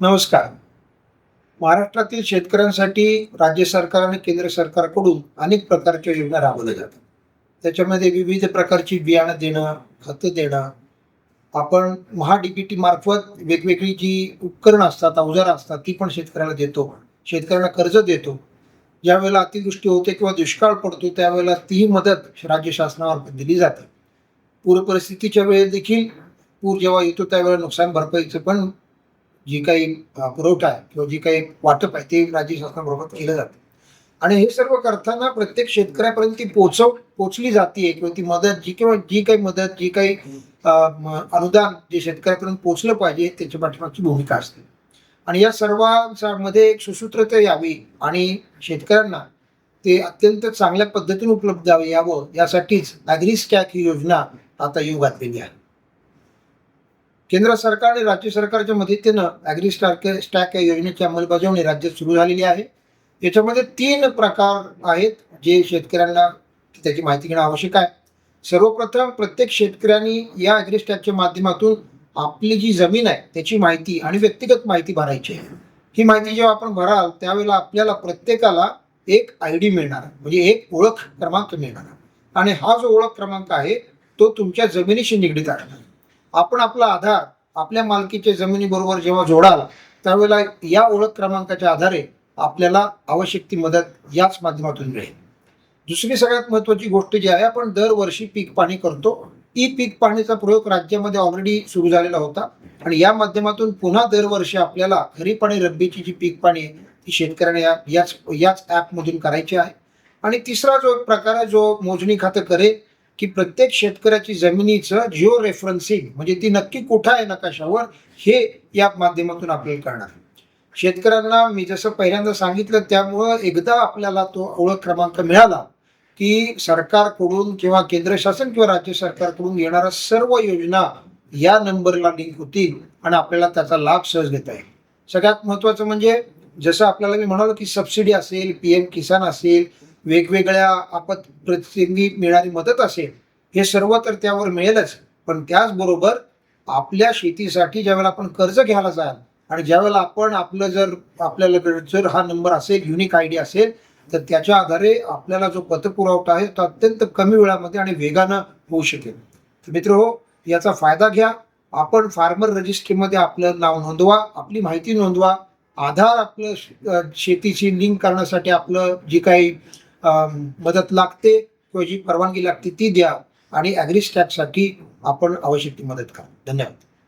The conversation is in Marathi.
नमस्कार. महाराष्ट्रातील शेतकऱ्यांसाठी राज्य सरकार आणि केंद्र सरकारकडून अनेक प्रकारच्या योजना राबवल्या जातात. त्याच्यामध्ये विविध प्रकारची बियाणं देणं खतं देणं. आपण महाडीबीटी मार्फत वेगवेगळी जी उपकरणं असतात अवजारं असतात ती पण शेतकऱ्याला देतो. शेतकऱ्यांना कर्ज देतो. ज्यावेळेला अतिवृष्टी होते किंवा दुष्काळ पडतो त्यावेळेला तीही मदत राज्य शासनामार्फत दिली जाते. पूरपरिस्थितीच्या वेळेस देखील पूर जेव्हा येतो त्यावेळेला नुकसान भरपाईचं पण जी काही पुरवठा आहे किंवा जी काही वाटप आहे ते राज्य शासनाबरोबर केलं जातं. आणि हे सर्व करताना प्रत्येक शेतकऱ्यापर्यंत ती पोचव पोचली जाते किंवा ती मदत जी किंवा जी काही मदत जी काही अनुदान जे शेतकऱ्यापर्यंत पोचलं पाहिजे त्याच्या पाठीमागची भूमिका असते. आणि या सर्वांमध्ये एक सुसूत्रता यावी आणि शेतकऱ्यांना ते अत्यंत चांगल्या पद्धतीने उपलब्ध यावं यावं यासाठीच नागरी स्टॅक ही योजना आता येऊ घातलेली आहे. केंद्र सरकार आणि राज्य सरकारच्या मदतीनं ॲग्री स्टार्क स्टॅक या योजनेची अंमलबजावणी राज्यात सुरू झालेली आहे. याच्यामध्ये तीन प्रकार आहेत जे शेतकऱ्यांना त्याची माहिती घेणं आवश्यक आहे. सर्वप्रथम प्रत्येक शेतकऱ्यांनी या ॲग्री स्टॅकच्या माध्यमातून आपली जी जमीन आहे त्याची माहिती आणि व्यक्तिगत माहिती भरायची आहे. ही माहिती जेव्हा आपण भराल त्यावेळेला आपल्याला प्रत्येकाला एक आय डी मिळणार म्हणजे एक ओळख क्रमांक मिळणार. आणि हा जो ओळख क्रमांक आहे तो तुमच्या जमिनीशी निगडीत असणार आपण आपला आधार आपल्या मालकीच्या जमिनीबरोबर जेव्हा जोडाल त्यावेळेला या ओळख क्रमांकाच्या आधारे आपल्याला आवश्यक ती मदत याच माध्यमातून मिळेल. दुसरी सगळ्यात महत्त्वाची गोष्ट जी आहे आपण दरवर्षी पीक पाणी करतो. ई पीक पाणीचा प्रयोग राज्यामध्ये ऑलरेडी सुरू झालेला होता आणि या माध्यमातून पुन्हा दरवर्षी आपल्याला खरीप आणि रब्बीची जी पीक पाणी आहे ती शेतकऱ्यांना या याच याच ॲपमधून करायची आहे. आणि तिसरा जो प्रकार आहे जो मोजणी खातं करेल की प्रत्येक शेतकऱ्याची जमिनीचं जिओ रेफरन्सिंग म्हणजे ती नक्की कुठं आहे नकाशावर हे या माध्यमातून आपल्याला करणार शेतकऱ्यांना मी जसं पहिल्यांदा सांगितलं त्यामुळं एकदा आपल्याला तो ओळख क्रमांक मिळाला की सरकारकडून किंवा केंद्र शासन किंवा राज्य सरकारकडून येणाऱ्या सर्व योजना या नंबरला लिंक होतील आणि आपल्याला त्याचा लाभ सहज घेता येईल. सगळ्यात महत्त्वाचं म्हणजे जसं आपल्याला मी म्हणालो की सबसिडी असेल पी एम किसान असेल वेगवेगळ्या आपत प्रतिसंगी मिळणारी मदत असेल हे सर्व तर त्यावर मिळेलच. पण त्याचबरोबर आपल्या शेतीसाठी ज्यावेळेला आपण कर्ज घ्यायला जाल आणि ज्यावेळेला आपण आपलं जर आपल्याला जर हा नंबर असेल युनिक आय डी असेल तर त्याच्या आधारे आपल्याला जो पतपुरवठा आहे तो अत्यंत कमी वेळामध्ये आणि वेगानं होऊ शकेल. तर मित्र हो याचा फायदा घ्या. आपण फार्मर रजिस्ट्रीमध्ये आपलं नाव नोंदवा आपली माहिती नोंदवा. आधार आपलं शेतीची लिंक करण्यासाठी आपलं जी काही मदत लागते किंवा जी परवानगी लागते ती द्या आणि ॲग्री स्टॅकसाठी आपण आवश्यक ती मदत करा. धन्यवाद.